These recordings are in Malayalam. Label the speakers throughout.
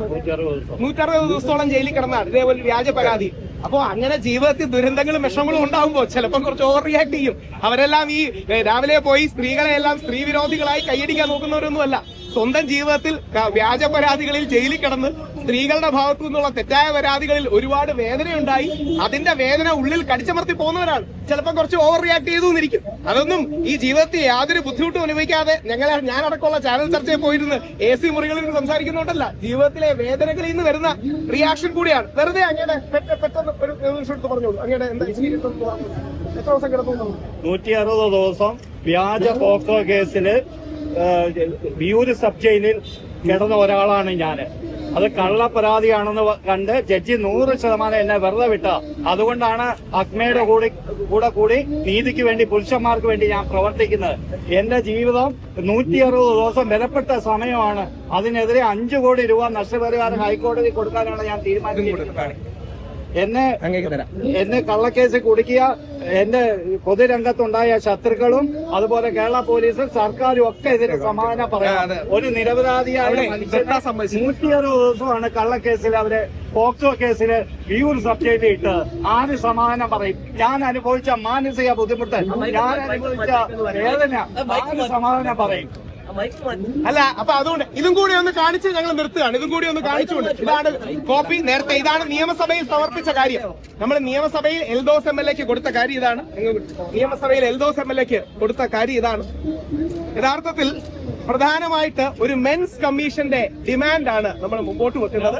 Speaker 1: നൂറ്ററുപത് ദിവസത്തോളം ജയിലിൽ കിടന്നാണ്. ഇതേപോലെ വ്യാജ പരാതി. അപ്പോ അങ്ങനെ ജീവിതത്തിൽ ദുരന്തങ്ങളും വിഷമങ്ങളും ഉണ്ടാവുമ്പോ ചിലപ്പോൾ കുറച്ച് ഓവർ റിയാക്ട് ചെയ്യും. അവരെല്ലാം ഈ രാവിലെ പോയി സ്ത്രീകളെ എല്ലാം സ്ത്രീ വിരോധികളായി കൈയടിക്കാൻ നോക്കുന്നവരൊന്നുമല്ല സ്വന്തം ജീവിതത്തിൽ വ്യാജ പരാതികളിൽ ജയിലിൽ കിടന്ന് സ്ത്രീകളുടെ ഭാഗത്തു നിന്നുള്ള തെറ്റായ പരാതികളിൽ ഒരുപാട് വേദനയുണ്ടായി. അതിന്റെ വേദന ഉള്ളിൽ കടിച്ചമർത്തി പോകുന്നവരാണ്. ചിലപ്പോൾ കുറച്ച് ഓവർ റിയാക്ട് ചെയ്തു എന്നിരിക്കും. അതൊന്നും ഈ ജീവിതത്തിൽ യാതൊരു ബുദ്ധിമുട്ടും അനുഭവിക്കാതെ ഞങ്ങളെ ഞാനടക്കമുള്ള ചാനൽ ചർച്ചയിൽ പോയിരുന്ന് എ സി മുറികളിൽ സംസാരിക്കുന്നുണ്ടല്ല. സംസാരിക്കുന്നോണ്ടല്ല ജീവിതത്തിലെ വേദനകളിൽ നിന്ന് വരുന്ന റിയാക്ഷൻ കൂടിയാണ്. വെറുതെ ഒരു നിമിഷം എടുത്ത് എന്താ എത്ര
Speaker 2: നൂറ്റി അറുപത് ദിവസം വ്യാജ പോക്സോ കേസിൽ ഏഹ്, വിയൂര് സബ് ജയിലിൽ കിടന്ന ഒരാളാണ് ഞാൻ അത് കള്ള പരാതിയാണെന്ന് കണ്ട് ജഡ്ജി നൂറ് ശതമാനം എന്നെ വെറുതെ വിട്ട. അതുകൊണ്ടാണ് അക്മയുടെ കൂടി കൂടെ കൂടി നീതിക്ക് വേണ്ടി പുരുഷന്മാർക്ക് വേണ്ടി ഞാൻ പ്രവർത്തിക്കുന്നത്. എന്റെ ജീവിതം നൂറ്റി അറുപത് ദിവസം വിലപ്പെട്ട സമയമാണ്. അതിനെതിരെ അഞ്ചു കോടി രൂപ നഷ്ടപരിഹാരം ഹൈക്കോടതി കൊടുക്കാനാണ് ഞാൻ തീരുമാനിച്ചിരിക്കുന്നത്. എന്നെ
Speaker 1: അങ്ങേക്ക് തരാം.
Speaker 2: എന്നെ കള്ളക്കേസ് കുടുക്കിയ എന്റെ പൊതുരംഗത്തുണ്ടായ ശത്രുക്കളും അതുപോലെ കേരള പോലീസും സർക്കാരും ഒക്കെ ഇതിന് സമാധാനം പറയാം ഒരു നിരപരാധിയായ
Speaker 1: നൂറ്റി
Speaker 2: മനുഷ്യനെ
Speaker 1: വെട്ടാൻ
Speaker 2: ദിവസമാണ് കള്ളക്കേസിൽ അവർ പോക്സോ കേസിൽ വിയൂർ സബ്ജക്റ്റ് ഇട്ട് ആര് സമാധാനം പറയും? ഞാൻ അനുഭവിച്ച മാനസിക ബുദ്ധിമുട്ട് ഞാൻ അനുഭവിച്ച വേദന ആര് സമാധാനം പറയും?
Speaker 1: അല്ല അപ്പൊ അതുകൊണ്ട് ഇതും കൂടി ഒന്ന് കാണിച്ച് ഞങ്ങൾ നിർത്തുകയാണ്. ഇതും കൂടി ഒന്ന് കാണിച്ചുകൊണ്ട്. ഇതാണ് കോപ്പി. നേരത്തെ ഇതാണ് നിയമസഭയിൽ സമർപ്പിച്ച കാര്യം. നമ്മൾ നിയമസഭയിൽ എൽദോസ് എം എൽ എക്ക് കൊടുത്ത കാര്യം ഇതാണ്. നിയമസഭയിൽ എൽദോസ് എം എൽ എക്ക് കൊടുത്ത കാര്യം ഇതാണ്. യഥാർത്ഥത്തിൽ പ്രധാനമായിട്ട് ഒരു മെൻസ് കമ്മീഷന്റെ ഡിമാൻഡാണ് നമ്മൾ മുമ്പോട്ട് വെക്കുന്നത്.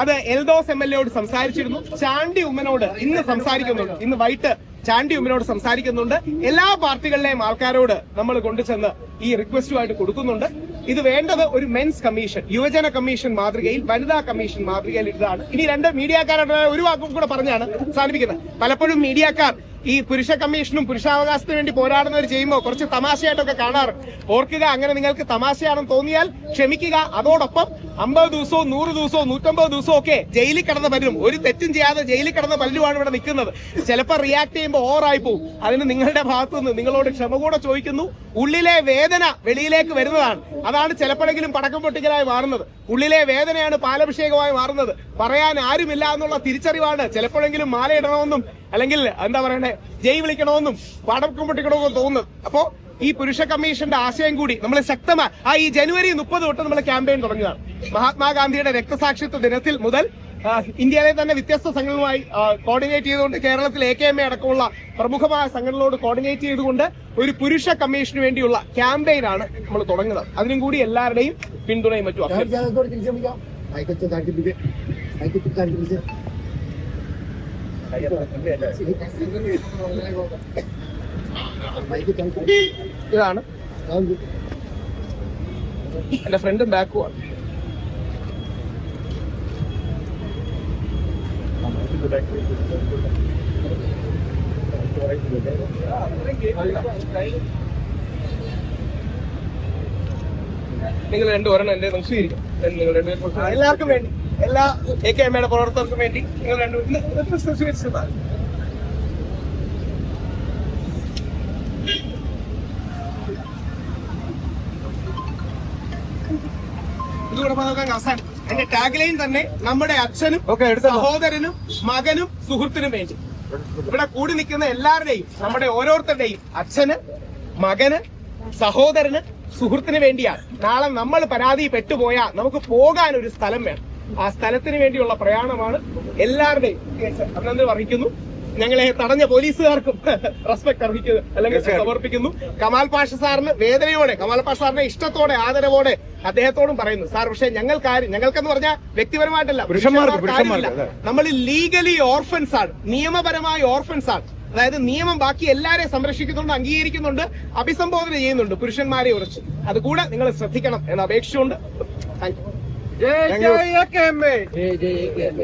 Speaker 1: അത് എൽദോസ് എം എൽ എയോട് സംസാരിച്ചിരുന്നു. ചാണ്ടി ഉമ്മനോട് ഇന്ന് സംസാരിക്കുന്നുണ്ട്. ഇന്ന് വൈകിട്ട് ചാണ്ടി ഉമ്മിനോട് സംസാരിക്കുന്നുണ്ട്. എല്ലാ പാർട്ടികളിലെയും ആൾക്കാരോട് നമ്മൾ കൊണ്ടുചെന്ന് ഈ റിക്വസ്റ്റുമായിട്ട് കൊടുക്കുന്നുണ്ട്. ഇത് വേണ്ടത് ഒരു മെൻസ് കമ്മീഷൻ യുവജന കമ്മീഷൻ മാതൃകയിൽ വനിതാ കമ്മീഷൻ മാതൃകയിൽ ഇതാണ്. ഇനി രണ്ട് മീഡിയക്കാരുടെ ഒരു വാക്കും കൂടെ പറഞ്ഞാണ് അവസാനിപ്പിക്കുന്നത് പലപ്പോഴും മീഡിയക്കാർ ഈ പുരുഷ കമ്മീഷനും പുരുഷാവകാശത്തിന് വേണ്ടി പോരാടുന്നവർ ചെയ്യുമ്പോൾ കുറച്ച് തമാശയായിട്ടൊക്കെ കാണാറ്. ഓർക്കുക അങ്ങനെ നിങ്ങൾക്ക് തമാശയാണെന്ന് തോന്നിയാൽ ക്ഷമിക്കുക. അതോടൊപ്പം അമ്പത് ദിവസവും നൂറ് ദിവസവും നൂറ്റമ്പത് ദിവസവും ഒക്കെ ജയിലിൽ കിടന്ന പലരും ഒരു തെറ്റും ചെയ്യാതെ ജയിലിൽ കിടന്ന പലരുമാണ് ഇവിടെ നിൽക്കുന്നത്. ചിലപ്പോൾ റിയാക്ട് ചെയ്യുമ്പോൾ ഓവറായി പോകും അതിന് നിങ്ങളുടെ ഭാഗത്തു നിന്ന് നിങ്ങളോട് ക്ഷമ കൂടെ ചോദിക്കുന്നു. ഉള്ളിലെ വേദന വെളിയിലേക്ക് വരുന്നതാണ്. അതാണ് ചിലപ്പോഴെങ്കിലും പടക്കം പൊട്ടിക്കലായി മാറുന്നത്. ഉള്ളിലെ വേദനയാണ് പാലഭിഷേകമായി മാറുന്നത്. പറയാൻ ആരുമില്ല എന്നുള്ള തിരിച്ചറിവാണ് ചിലപ്പോഴെങ്കിലും മാലയിടണമെന്നും അല്ലെങ്കിൽ എന്താ പറയണ്ടേ ജയ് വിളിക്കണമെന്നും പടക്കം പൊട്ടിക്കണമെന്നും തോന്നുന്നത് അപ്പോ ഈ പുരുഷ കമ്മീഷന്റെ ആശയം കൂടി നമ്മൾ ശക്തമായി ആ ഈ ജനുവരി മുപ്പത് തൊട്ട് നമ്മൾ ക്യാമ്പയിൻ തുടങ്ങുകയാണ്. മഹാത്മാഗാന്ധിയുടെ രക്തസാക്ഷിത്വ ദിനത്തിൽ മുതൽ ഇന്ത്യയിലെ തന്നെ വ്യത്യസ്ത സംഘങ്ങളുമായി കോർഡിനേറ്റ് ചെയ്തുകൊണ്ട് കേരളത്തിൽ എ കെ എം എ അടക്കമുള്ള പ്രമുഖമായ സംഘടനകളോട് കോർഡിനേറ്റ് ചെയ്തുകൊണ്ട് ഒരു പുരുഷ കമ്മീഷന് വേണ്ടിയുള്ള ക്യാമ്പയിൻ ആണ് നമ്മൾ തുടങ്ങുന്നത്. അതിനും കൂടി എല്ലാവരുടെയും പിന്തുണയും മറ്റും ഇതാണ്. എന്റെ ഫ്രണ്ടും ബാക്കുമാണ് നിങ്ങൾ രണ്ടു ഒരെണ്ണം എന്റെ സ്വീകരിക്കാം. നിങ്ങൾ എല്ലാവർക്കും വേണ്ടി. എല്ലാ എ കെ എമ്മയുടെ പ്രവർത്തകർക്കും വേണ്ടി നിങ്ങൾ രണ്ടുപേരും സ്വീകരിച്ചതാണ് എന്റെ ടാഗ് ലൈൻ തന്നെ നമ്മുടെ അച്ഛനും സഹോദരനും മകനും സുഹൃത്തിനും വേണ്ടി. ഇവിടെ കൂടി നിൽക്കുന്ന എല്ലാവരുടെയും നമ്മുടെ ഓരോരുത്തരുടെയും അച്ഛന് മകന് സഹോദരന് സുഹൃത്തിന് വേണ്ടിയാണ്. നാളെ നമ്മൾ പരാതി പെട്ടുപോയാൽ നമുക്ക് പോകാൻ ഒരു സ്ഥലം വേണം. ആ സ്ഥലത്തിന് വേണ്ടിയുള്ള പ്രയാണമാണ് എല്ലാവരുടെയും അഭിനന്ദനം അറിയിക്കുന്നു ഞങ്ങളെ തടഞ്ഞ പോലീസുകാർക്കും റെസ്പെക്ട് അർഹിക്കുന്നു അല്ലെങ്കിൽ സമർപ്പിക്കുന്നു. കമാൽ പാഷ സാറിന് വേദനയോടെ കമാൽ പാഷ സാറിനെ ഇഷ്ടത്തോടെ ആദരവോടെ അദ്ദേഹത്തോടും പറയുന്നു. സാർ പക്ഷെ ഞങ്ങൾക്ക് ആരും ഞങ്ങൾക്കെന്ന് പറഞ്ഞാൽ വ്യക്തിപരമായിട്ടല്ല. നമ്മൾ ലീഗലി ഓർഫൻസ് ആണ്. നിയമപരമായ ഓർഫൻസ് ആണ്. അതായത് നിയമം ബാക്കി എല്ലാരെ സംരക്ഷിക്കുന്നുണ്ട് അംഗീകരിക്കുന്നുണ്ട് അഭിസംബോധന ചെയ്യുന്നുണ്ട് പുരുഷന്മാരെ ഉറച്ച്. അതുകൂടെ നിങ്ങൾ ശ്രദ്ധിക്കണം എന്ന് അപേക്ഷയുണ്ട്. Thank you
Speaker 3: Jai Jai